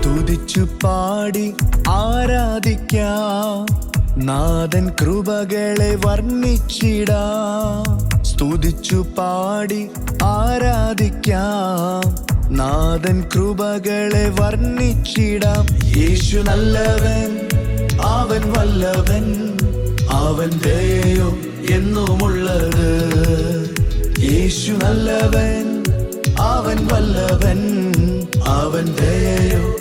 സ്തുതിച്ചു പാടി ആരാധിക്കാം? നാഥൻ കൃപകളെ വർണിച്ചിടാ. സ്തുതിച്ചു പാടി ആരാധിക്കാം? നാഥൻ കൃപകളെ വർണിച്ചിടാം. യേശു നല്ലവൻ അവൻ വല്ലവൻ അവൻ ദയോ എന്നുമുള്ളത്. യേശു നല്ലവൻ അവൻ വല്ലവൻ അവൻ ദയോ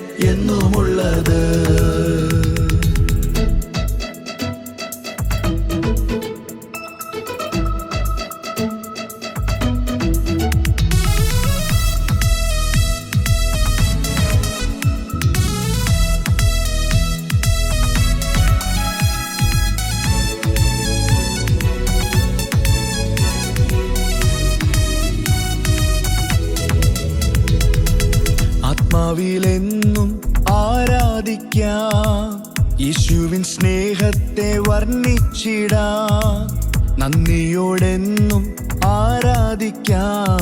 ആത്മാവിലെന്നും ആരാധിക്കാം. യേശുവിൻ സ്നേഹത്തെ വർണിച്ചിടാം. നന്ദിയോടെന്നും ആരാധിക്കാം.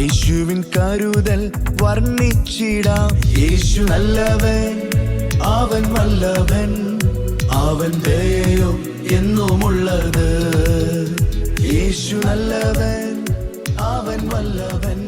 യേശുവിൻ കരുതൽ വർണിച്ചിടാം. യേശു നല്ലവൻ അവൻ വല്ലവൻ അവൻ ദയോ എന്നുമുള്ളത്. യേശു നല്ലവൻ അവൻ വല്ലവൻ.